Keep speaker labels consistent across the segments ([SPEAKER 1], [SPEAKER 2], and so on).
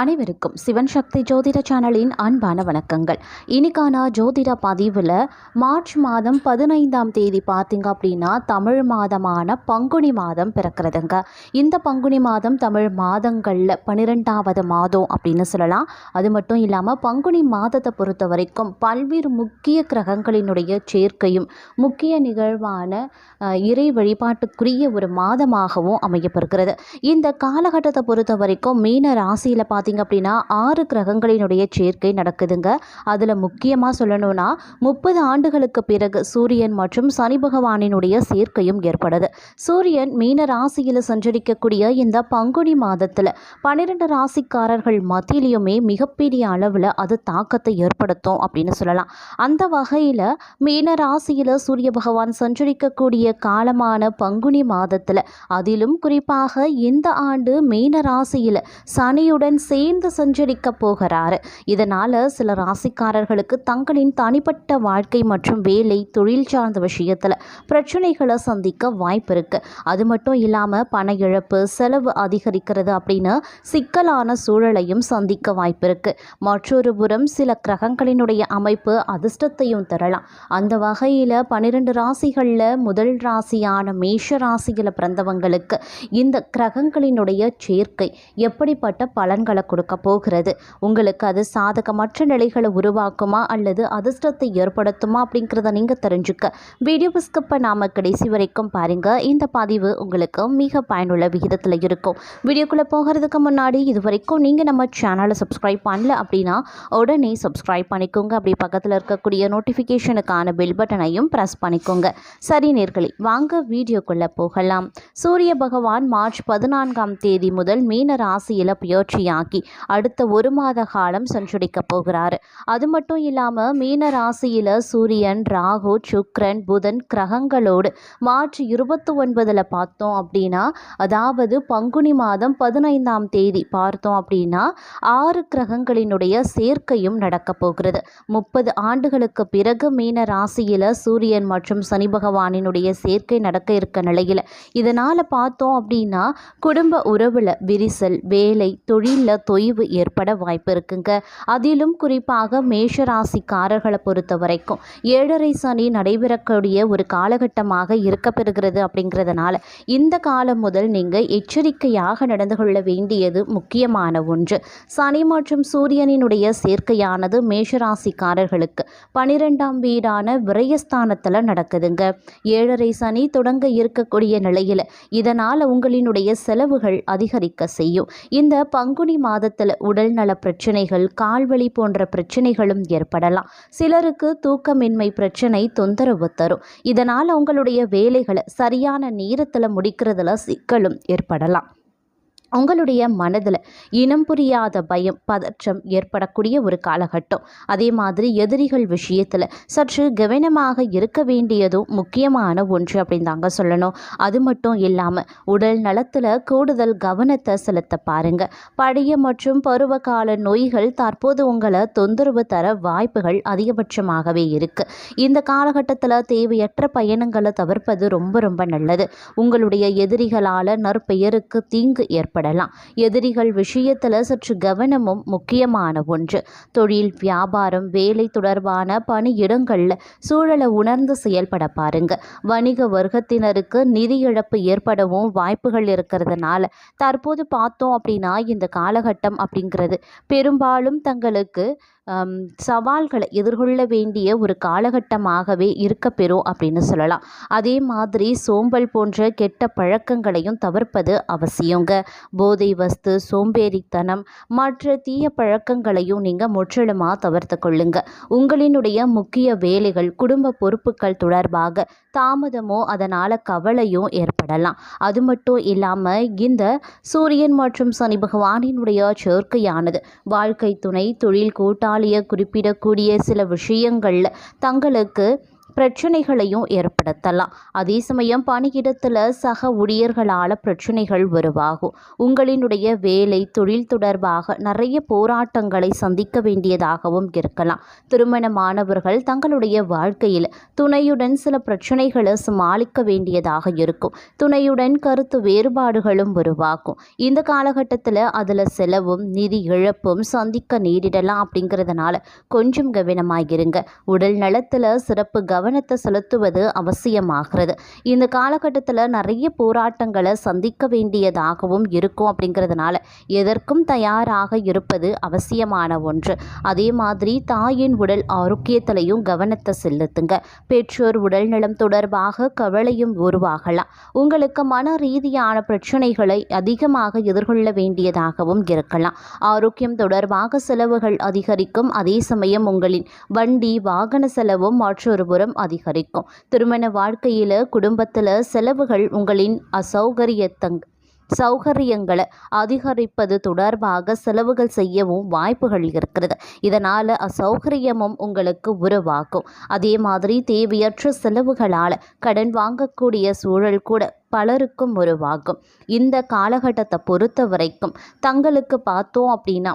[SPEAKER 1] அனைவருக்கும் சிவன் சக்தி ஜோதிட சேனலின் அன்பான வணக்கங்கள். இன்னைக்கான ஜோதிட பதிவில் மார்ச் மாதம் பதினைந்தாம் தேதி பார்த்திங்க அப்படின்னா தமிழ் மாதமான பங்குனி மாதம் பிறக்கிறதுங்க. இந்த பங்குனி மாதம் தமிழ் மாதங்களில் பன்னிரெண்டாவது மாதம் அப்படின்னு சொல்லலாம். அது மட்டும் இல்லாமல் பங்குனி மாதத்தை பொறுத்த வரைக்கும் பல்வேறு முக்கிய கிரகங்களினுடைய சேர்க்கையும் முக்கிய நிகழ்வான இறை வழிபாட்டுக்குரிய ஒரு மாதமாகவும் அமையப்பெறுகிறது இந்த காலகட்டத்தை பொறுத்த வரைக்கும் மீன ராசியில் பார்த்து பார்த்தீங்க அப்படின்னா ஆறு கிரகங்களினுடைய சேர்க்கை நடக்குதுங்க. அதில் முக்கியமாக சொல்லணும்னா முப்பது ஆண்டுகளுக்கு பிறகு சூரியன் மற்றும் சனி பகவானினுடைய சேர்க்கையும் ஏற்படுது. சூரியன் மீன ராசியில் சஞ்சரிக்கக்கூடிய இந்த பங்குனி மாதத்தில் பன்னிரெண்டு ராசிக்காரர்கள் மத்தியிலையுமே மிகப்பெரிய அளவில் அது தாக்கத்தை ஏற்படுத்தும் அப்படின்னு சொல்லலாம். அந்த வகையில் மீன ராசியில் சூரிய பகவான் சஞ்சரிக்கக்கூடிய காலமான பங்குனி மாதத்தில் அதிலும் குறிப்பாக இந்த ஆண்டு மீன ராசியில் சனியுடன் சேர்ந்து சஞ்சரிக்க போகிறாரு. இதனால் சில ராசிக்காரர்களுக்கு தங்களின் தனிப்பட்ட வாழ்க்கை மற்றும் வேலை தொழில் சார்ந்த விஷயத்தில் பிரச்சனைகளை சந்திக்க வாய்ப்பு இருக்குது அது மட்டும் இல்லாமல் பண இழப்பு செலவு அதிகரிக்கிறது அப்படின்னு சிக்கலான சூழலையும் சந்திக்க வாய்ப்பு இருக்குது மற்றொரு புறம் சில கிரகங்களினுடைய அமைப்பு அதிர்ஷ்டத்தையும் தரலாம். அந்த வகையில் பன்னிரெண்டு ராசிகளில் முதல் ராசியான மேஷ ராசியில் பிறந்தவங்களுக்கு இந்த கிரகங்களினுடைய சேர்க்கை எப்படிப்பட்ட பலன்களை கொடுக்க போகிறது. உங்களுக்கு அது சாதகமற்ற நிலைகளை உருவாக்குமா அல்லது அதிர்ஷ்டத்தை ஏற்படுத்துமா அப்படிங்கிறத நீங்கள் தெரிஞ்சுக்க. வீடியோ ஸ்கிப் நாம கடைசி வரைக்கும் பாருங்கள் இந்த பதிவு உங்களுக்கு மிக பயனுள்ள விகிதத்தில் இருக்கும். வீடியோக்குள்ளே போகிறதுக்கு முன்னாடி இது வரைக்கும் நீங்கள் நம்ம சேனலை சப்ஸ்கிரைப் பண்ணல அப்படின்னா உடனே சப்ஸ்கிரைப் பண்ணிக்கோங்க. அப்படி பக்கத்தில் இருக்கக்கூடிய நோட்டிஃபிகேஷனுக்கான பெல் பட்டனையும் ப்ரெஸ் பண்ணிக்கோங்க. சரி நேர்களே வாங்க வீடியோக்குள்ளே போகலாம். சூரிய பகவான் மார்ச் பதினான்காம் தேதி முதல் மீன ராசியில் பயிற்சியாக்கி அடுத்த ஒரு மாத காலம் சஞ்சரிக்க போகிறாரு. அது மட்டும் இல்லாமல் மீன ராசியில் சூரியன் ராகு சுக்ரன் புதன் கிரகங்களோடு மார்ச் இருபத்தி ஒன்பதில் பார்த்தோம் அப்படின்னா அதாவது பங்குனி மாதம் பதினைந்தாம் தேதி பார்த்தோம் அப்படின்னா ஆறு கிரகங்களினுடைய சேர்க்கையும் நடக்க போகிறது. முப்பது ஆண்டுகளுக்கு பிறகு மீன ராசியில் சூரியன் மற்றும் சனி பகவானினுடைய சேர்க்கை நடக்க இருக்க நிலையில். இதனால் பார்த்தோம் அப்படின்னா குடும்ப உறவில் விரிசல் வேலை தொழிலில் தொய்வு ஏற்பட வாய்ப்பு இருக்குங்க. அதிலும் குறிப்பாக மேஷராசிக்காரர்களை பொறுத்த வரைக்கும் ஏழரை சனி நடைபெறக்கூடிய ஒரு காலகட்டமாக இருக்கப்பெறுகிறது அப்படிங்கிறதுனால இந்த காலம் முதல் நீங்கள் எச்சரிக்கையாக நடந்து கொள்ள வேண்டியது முக்கியமான ஒன்று. சனி மற்றும் சூரியனினுடைய சேர்க்கையானது மேஷராசிக்காரர்களுக்கு பனிரெண்டாம் வீடான விரயஸ்தானத்தில் நடக்குதுங்க. ஏழரை சனி தொடங்க இருக்கக்கூடிய நிலையில் இதனால் உங்களினுடைய செலவுகள் அதிகரிக்க செய்யும். இந்த பங்குனி மாதத்தில் உடல்நல பிரச்சனைகள் கால்வலி போன்ற பிரச்சனைகளும் ஏற்படலாம். சிலருக்கு தூக்கமின்மை பிரச்சனை தொந்தரவு தரும். இதனால் உங்களுடைய வேலைகளை சரியான நேரத்தில் முடிக்கிறதுல சிக்கலும் ஏற்படலாம். உங்களுடைய மனதில் இனம் புரியாத பயம் பதற்றம் ஏற்படக்கூடிய ஒரு காலகட்டம். அதே மாதிரி எதிரிகள் விஷயத்தில் சற்று கவனமாக இருக்க வேண்டியதும் முக்கியமான ஒன்று அப்படின்னு தாங்க சொல்லணும். அது மட்டும் இல்லாமல் உடல் நலத்தில் கூடுதல் கவனத்தை செலுத்த பாருங்க. பழைய மற்றும் பருவகால நோய்கள் தற்போது உங்களை தொந்தரவு தர வாய்ப்புகள் அதிகபட்சமாகவே இருக்கு. இந்த காலகட்டத்தில் தேவையற்ற பயணங்களை தவிர்ப்பது ரொம்ப ரொம்ப நல்லது. உங்களுடைய எதிரிகளால் நற்பெயருக்கு தீங்கு ஏற்படலாம் எதிரிகள் விஷயத்தில் சற்று கவனமும் முக்கியமான ஒன்று. தொழில் வியாபாரம் வேலை தொடர்பான பணியிடங்களில் சூழலை உணர்ந்து செயல்பட பாருங்க. வணிக வர்க்கத்தினருக்கு நிதி இழப்பு ஏற்படவும் வாய்ப்புகள் இருக்கிறதுனால தற்போது பார்த்தோம் அப்படின்னா இந்த காலகட்டம் அப்படிங்கிறது பெரும்பாலும் தங்களுக்கு சவால்களை எதிர்கொள்ள வேண்டிய ஒரு காலகட்டமாகவே இருக்கப்பெறும் அப்படின்னு சொல்லலாம். அதே மாதிரி சோம்பல் போன்ற கெட்ட பழக்கங்களையும் தவிர்ப்பது அவசியங்க. போதை வஸ்து சோம்பேறித்தனம் மற்ற தீய பழக்கங்களையும் நீங்கள் முற்றிலுமாக தவிர்த்து கொள்ளுங்க. உங்களினுடைய முக்கிய வேலைகள் குடும்ப பொறுப்புகள் தொடர்பாக தாமதமோ அதனால் கவலையும் ஏற்படலாம். அது மட்டும் இல்லாமல் இந்த சூரியன் மற்றும் சனி பகவானினுடைய சேர்க்கையானது வாழ்க்கை துணை தொழில் சமாளிய குறிப்பிடக்கூடிய சில விஷயங்கள் தங்களுக்கு பிரச்சனைகளையும் ஏற்படுத்தலாம். அதே சமயம் பணியிடத்தில் சக ஊழியர்களால் பிரச்சனைகள் உருவாகும். உங்களினுடைய வேலை தொழில் தொடர்பாக நிறைய போராட்டங்களை சந்திக்க வேண்டியதாகவும் இருக்கலாம். திருமணமானவர்கள் தங்களுடைய வாழ்க்கையில் துணையுடன் சில பிரச்சனைகளை சமாளிக்க வேண்டியதாக இருக்கும். துணையுடன் கருத்து வேறுபாடுகளும் உருவாகும். இந்த காலகட்டத்தில் அதில் செலவும் நிதி இழப்பும் சந்திக்க நேரிடலாம் அப்படிங்கிறதுனால கொஞ்சம் கவனமாகிருங்க உடல் நலத்தில் சிறப்பு கவனம் கவனத்தை செலுத்துவது அவசியமாகிறது. இந்த காலகட்டத்தில் நிறைய போராட்டங்களை சந்திக்க வேண்டியதாகவும் இருக்கும் அப்படிங்கிறதுனால எதற்கும் தயாராக இருப்பது அவசியமான ஒன்று. அதே மாதிரி தாயின் உடல் ஆரோக்கியத்திலையும் கவனத்தை செலுத்துங்க. பெற்றோர் உடல் நலம் தொடர்பாக கவலையும் உருவாகலாம். உங்களுக்கு மன ரீதியான பிரச்சனைகளை அதிகமாக எதிர்கொள்ள வேண்டியதாகவும் இருக்கலாம். ஆரோக்கியம் தொடர்பாக செலவுகள் அதிகரிக்கும். அதே சமயம் உங்களின் வண்டி வாகன செலவும் மற்றொரு புறம் அதிகரிக்கும். திருமண வாழ்க்கையில் குடும்பத்தில் செலவுகள் உங்களின் அசௌகரியத்தங் சௌகரியங்களை அதிகரிப்பது தொடர்பாக செலவுகள் செய்யவும் வாய்ப்புகள் இருக்கிறது. இதனால் அசௌகரியமும் உங்களுக்கு உருவாகும். அதே மாதிரி தேவையற்ற செலவுகளால் கடன் வாங்கக்கூடிய சூழல் கூட பலருக்கும் உருவாகும். இந்த காலகட்டத்தை பொறுத்த வரைக்கும் தங்களுக்கு பார்த்தோம் அப்படின்னா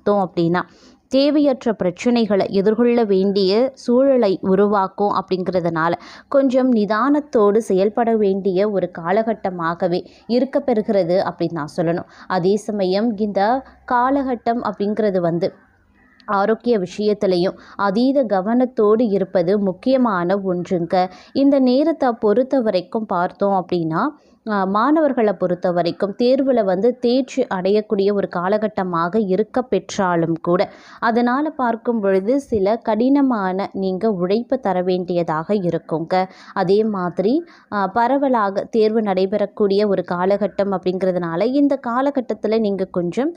[SPEAKER 1] பார்த்தோம் அப்படின்னா தேவையற்ற பிரச்சனைகளை எதிர்கொள்ள வேண்டிய சூழலை உருவாக்கும் அப்படிங்கிறதுனால கொஞ்சம் நிதானத்தோடு செயல்பட வேண்டிய ஒரு காலகட்டமாகவே இருக்க பெறுகிறது அப்படின்னு நான் சொல்லணும். அதே சமயம் இந்த காலகட்டம் அப்படிங்கிறது வந்து ஆரோக்கிய விஷயத்திலையும் அதீத கவனத்தோடு இருப்பது முக்கியமான ஒன்றுங்க. இந்த நேரத்தை பொறுத்த வரைக்கும் பார்த்தோம் அப்படின்னா மாணவர்களை பொறுத்த வரைக்கும் தேர்வில் வந்து தேர்ச்சி அடையக்கூடிய ஒரு காலகட்டமாக இருக்க பெற்றாலும் கூட அதனால் பார்க்கும் பொழுது சில கடினமான நீங்கள் உழைப்பு தர வேண்டியதாக இருக்குங்க. அதே மாதிரி பரவலாக தேர்வு நடைபெறக்கூடிய ஒரு காலகட்டம் அப்படிங்கிறதுனால இந்த காலகட்டத்தில் நீங்கள் கொஞ்சம்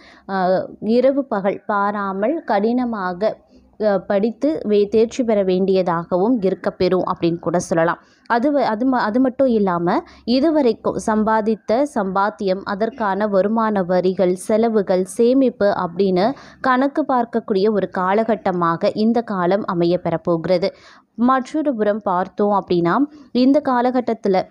[SPEAKER 1] இரவு பகல் பாராமல் கடினமாக படித்து வே தேர்ச்சி பெற வேண்டியதாகவும் இருக்கப்பெறும் அப்படின்னு கூட சொல்லலாம். அது வ- அது ம அது மட்டும் இல்லாமல் இதுவரைக்கும் சம்பாதித்த சம்பாத்தியம் அதற்கான வருமான வரிகள் செலவுகள் சேமிப்பு அப்படின்னு கணக்கு பார்க்கக்கூடிய ஒரு காலகட்டமாக இந்த காலம் அமைய பெறப்போகிறது மற்றொரு புறம் பார்த்தோம் அப்படின்னா இந்த காலகட்டத்தில்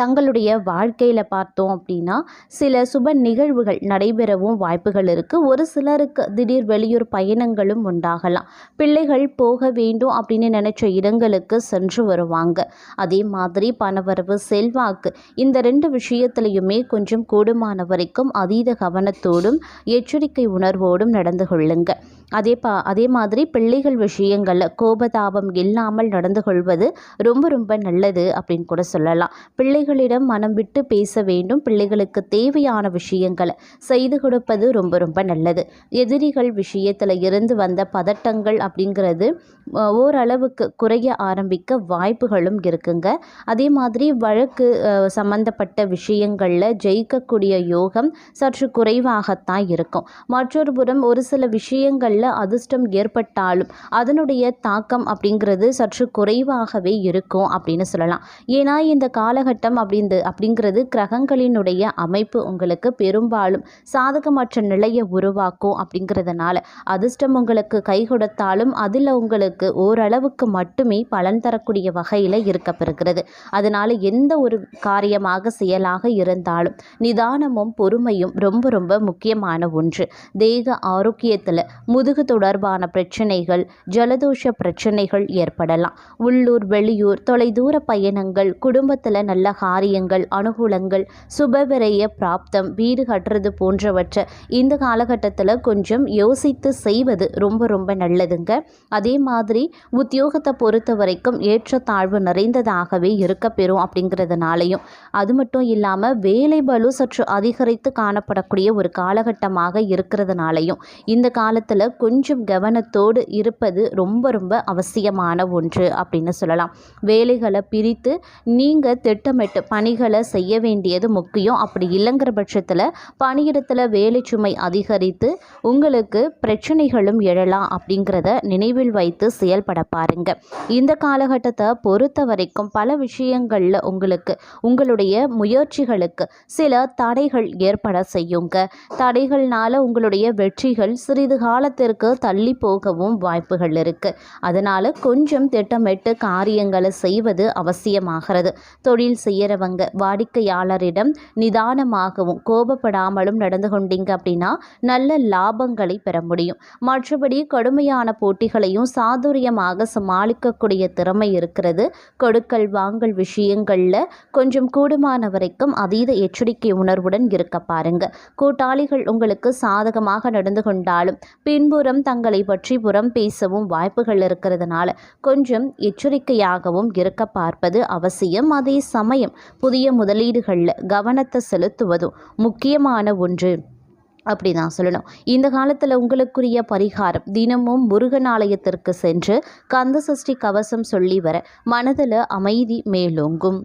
[SPEAKER 1] தங்களுடைய வாழ்க்கையில் பார்த்தோம் அப்படின்னா சில சுப நிகழ்வுகள் நடைபெறவும் வாய்ப்புகள் இருக்குது ஒரு சிலருக்கு திடீர் வெளியூர் பயணங்களும் உண்டாகலாம். பிள்ளைகள் போக வேண்டும் அப்படின்னு நினச்ச இடங்களுக்கு சென்று வருவாங்க. அதே மாதிரி பணவரவு செல்வாக்கு இந்த ரெண்டு விஷயத்துலையுமே கொஞ்சம் கூடுமான வரைக்கும் அதீத கவனத்தோடும் எச்சரிக்கை உணர்வோடும் நடந்து கொள்ளுங்கள் அதே பா அதே மாதிரி பிள்ளைகள் விஷயங்களில் கோபதாபம் இல்லாமல் நடந்து கொள்வது ரொம்ப ரொம்ப நல்லது அப்படின்னு கூட சொல்லலாம். பிள்ளைகளிடம் மனம் விட்டு பேச வேண்டும். பிள்ளைகளுக்கு தேவையான விஷயங்களை செய்து கொடுப்பது ரொம்ப ரொம்ப நல்லது. எதிரிகள் விஷயத்தில் இருந்து வந்த பதட்டங்கள் அப்படிங்கிறது ஓரளவுக்கு குறைய ஆரம்பிக்க வாய்ப்புகளும் இருக்குங்க. அதே மாதிரி வழக்கு சம்மந்தப்பட்ட சம்பந்தப்பட்ட விஷயங்களில் ஜெயிக்கக்கூடிய யோகம் சற்று குறைவாகத்தான் இருக்கும். மற்றொரு புறம் ஒரு சில விஷயங்கள் நல்ல அதிர்ஷ்டம் ஏற்பட்டாலும் அதனுடைய தாக்கம் அப்படிங்கிறது சற்று குறைவாகவே இருக்கும் அப்படின்னு சொல்லலாம். ஏன்னா இந்த காலகட்டம் அப்படிந்து அப்படிங்கிறது கிரகங்களினுடைய அமைப்பு உங்களுக்கு பெரும்பாலும் சாதகமற்ற நிலையை உருவாக்கும் அப்படிங்கிறதுனால அதிர்ஷ்டம் உங்களுக்கு கை கொடுத்தாலும் அதில் உங்களுக்கு ஓரளவுக்கு மட்டுமே பலன் தரக்கூடிய வகையில் இருக்கப்பெறுகிறது. அதனால் எந்த ஒரு காரியமாக செயலாக இருந்தாலும் நிதானமும் பொறுமையும் ரொம்ப ரொம்ப முக்கியமான ஒன்று. தேக ஆரோக்கியத்தில் முதுகு தொடர்பான பிரச்சனைகள் ஜலதோஷ பிரச்சனைகள் ஏற்படலாம். உள்ளூர் வெளியூர் தொலைதூர பயணங்கள் குடும்பத்தில் நல்ல காரியங்கள் அனுகூலங்கள் சுபவிரய பிராப்தம் வீடு கட்டுறது போன்றவற்றை இந்த காலகட்டத்தில் கொஞ்சம் யோசித்து செய்வது ரொம்ப ரொம்ப நல்லதுங்க. அதே மாதிரி உத்தியோகத்தை பொறுத்த வரைக்கும் ஏற்றத்தாழ்வு நிறைந்ததாகவே இருக்கப்பெறும் அப்படிங்கிறதுனாலையும். அது மட்டும் இல்லாமல் வேலை பலு சற்று அதிகரித்து காணப்படக்கூடிய ஒரு காலகட்டமாக இருக்கிறதுனாலையும் இந்த காலத்தில் கொஞ்சம் கவனத்தோடு இருப்பது ரொம்ப ரொம்ப அவசியமான ஒன்று அப்படின்னு சொல்லலாம். வேலைகளை பிரித்து நீங்கள் திட்டமிட்டு பணிகளை செய்ய வேண்டியது முக்கியம். அப்படி இல்லைங்கிற பட்சத்தில் பணியிடத்தில் வேலை சுமை அதிகரித்து உங்களுக்கு பிரச்சனைகளும் எழலாம் அப்படிங்கிறத நினைவில் வைத்து செயல்பட பாருங்க. இந்த காலகட்டத்தை பொறுத்த வரைக்கும் பல விஷயங்களில் உங்களுக்கு உங்களுடைய முயற்சிகளுக்கு சில தடைகள் ஏற்பட செய்யுங்க. தடைகள்னால உங்களுடைய வெற்றிகள் சிறிது காலத்திற்கு தள்ளி போகவும் வாய்ப்புகள் இருக்கு. அதனால கொஞ்சம் திட்டமிட்டு காரியங்களை செய்வது அவசியமாகிறது. தொழில் செய்கிறவங்க வாடிக்கையாளரிடம் நிதானமாகவும் கோபப்படாமலும் நடந்து கொண்டீங்க அப்படின்னா நல்ல லாபங்களை பெற முடியும். மற்றபடி கடுமையான போட்டிகளையும் சாதுரியமாக சமாளிக்கக்கூடிய திறமை இருக்கிறது. கொடுக்கல் வாங்கல் விஷயங்களில் கொஞ்சம் கூடுமான வரைக்கும் அதீத எச்சரிக்கை உணர்வுடன் இருக்க பாருங்க. கூட்டாளிகள் உங்களுக்கு சாதகமாக நடந்து கொண்டாலும் பின்பு எல்லோரும் தங்களை பற்றி புறம் பேசவும் வாய்ப்புகள் இருக்கிறதுனால கொஞ்சம் எச்சரிக்கையாகவும் இருக்க பார்ப்பது அவசியம். அதே சமயம் புதிய முதலீடுகளில் கவனத்தை செலுத்துவதும் முக்கியமான ஒன்று. அப்படி தான் சொல்லணும். இந்த காலத்தில் உங்களுக்குரிய பரிகாரம் தினமும் முருகன் ஆலயத்திற்கு சென்று கந்த சஷ்டி கவசம் சொல்லி வர மனதில் அமைதி மேலோங்கும்.